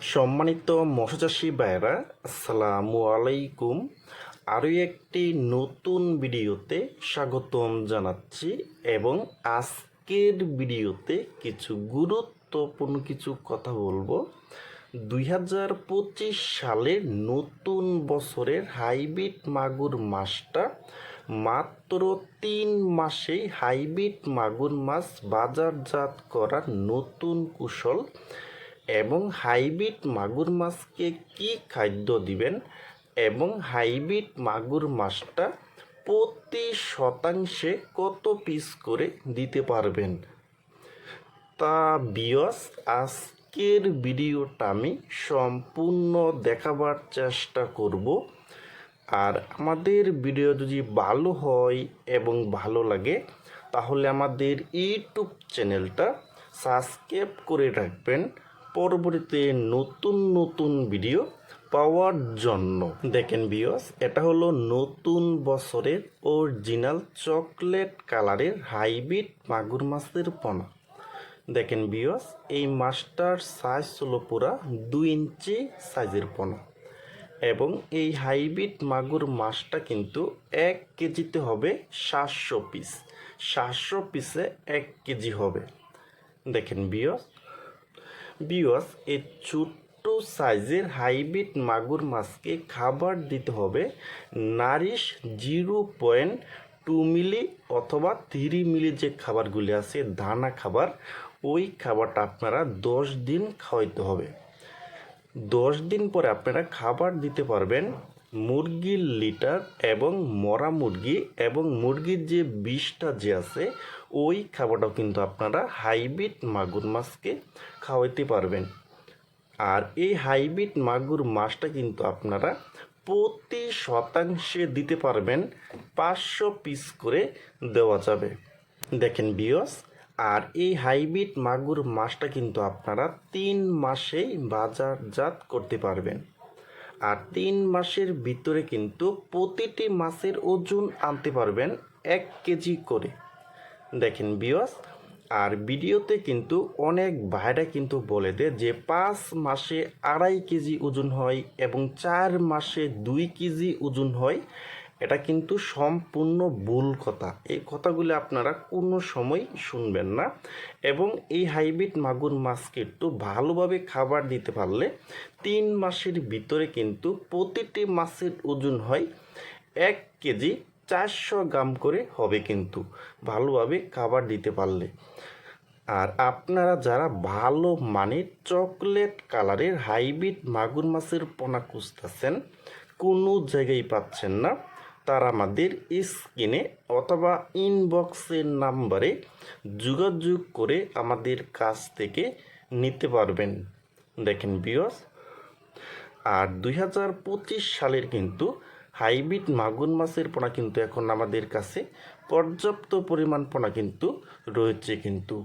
সম্মানিত মৎস্যচাষী ভাইরা আসসালামু আলাইকুম। আরও একটি নতুন ভিডিওতে স্বাগতম জানাচ্ছি এবং আজকের ভিডিওতে কিছু গুরুত্বপূর্ণ কিছু কথা বলব। দুই হাজার পঁচিশ সালের নতুন বছরের হাইব্রিড মাগুর মাছটা মাত্র তিন মাসেই হাইব্রিড মাগুর মাছ বাজারজাত করার নতুন কুশল এবং হাইব্রিড মাগুর মাছকে কি খাদ্য দিবেন? এবং হাইব্রিড মাগুর মাছটা প্রতি শতাংশে কত পিস করে দিতে পারবেন? তা বিয়স আজকের ভিডিওটা আমি সম্পূর্ণ দেখাবার চেষ্টা করব। আর আমাদের ভিডিও যদি ভালো হয় এবং ভালো লাগে, তাহলে আমাদের ইউটিউব চ্যানেলটা সাবস্ক্রাইব করে রাখবেন। পরবর্তীতে নতুন নতুন ভিডিও পাওয়ার জন্য। দেখেন বিয়স এটা হলো নতুন বছরের অরিজিনাল চকলেট কালারের হাইব্রিড মাগুর মাছের পোনা। দেখেন বিয়স এই মাছটার সাইজ হলো পুরা দুই ইঞ্চি সাইজের পোনা। এবং এই হাইব্রিড মাগুর মাছটা কিন্তু এক কেজিতে হবে সাতশো পিস সাতশো পিসে এক কেজি হবে। দেখেন বিয়স বিয়স এই ছোট্ট সাইজের হাইব্রিড মাগুর মাছকে খাবার দিতে হবে। Nourish zero point two milli অথবা থ্রি মিলি যে খাবারগুলি আছে, দানা খাবার, ওই খাবারটা আপনারা দশ দিন খাওয়াইতে হবে। দশ দিন পরে আপনারা খাবার দিতে পারবেন মুরগির লিটার এবং মরা মুরগি এবং মুরগির যে বিষটা যে আছে ওই খাবারটাও কিন্তু আপনারা হাইব্রিড মাগুর মাছকে খাওয়াইতে পারবেন। আর এই হাইব্রিড মাগুর মাছটা কিন্তু আপনারা প্রতি শতাংশে দিতে পারবেন, পাঁচশো পিস করে দেওয়া যাবে। দেখেন বিয়স আর এই হাইব্রিড মাগুর মাছটা কিন্তু আপনারা তিন মাসেই বাজারজাত করতে পারবেন। আর তিন মাসের ভিতরে কিন্তু প্রতিটি মাছের ওজন আনতে পারবেন এক কেজি করে। দেখেন বিয়স আর ভিডিওতে কিন্তু অনেক ভাইরা কিন্তু বলে দেয় যে পাঁচ মাসে আড়াই কেজি ওজন হয় এবং চার মাসে দুই কেজি ওজন হয়। এটা কিন্তু সম্পূর্ণ ভুল কথা। এই কথাগুলো আপনারা কোনো সময় শুনবেন না। এবং এই হাইব্রিড মাগুর মাছকে একটু ভালোভাবে খাবার দিতে পারলে তিন মাসের ভিতরে কিন্তু প্রতিটি মাছের ওজন হয় এক কেজি। চারশো গ্রাম করে হবে কিন্তু। ভালোভাবে খাবার দিতে পারলে। আর আপনারা যারা ভালো মানের চকলেট কালারের হাইব্রিড মাগুর মাছের পোনা খুঁজতেছেন, কোনো জায়গায় পাচ্ছেন না, তারা আমাদের স্ক্রিনে অথবা ইনবক্সের নাম্বারে যোগাযোগ করে আমাদের কাছ থেকে নিতে পারবেন। দেখেন বিয়স আর দুই হাজার পঁচিশ সালের কিন্তু হাইব্রিড মাগুর মাছের পোনা কিন্তু এখন আমাদের কাছে পর্যাপ্ত পরিমাণ পোনা কিন্তু রয়েছে কিন্তু।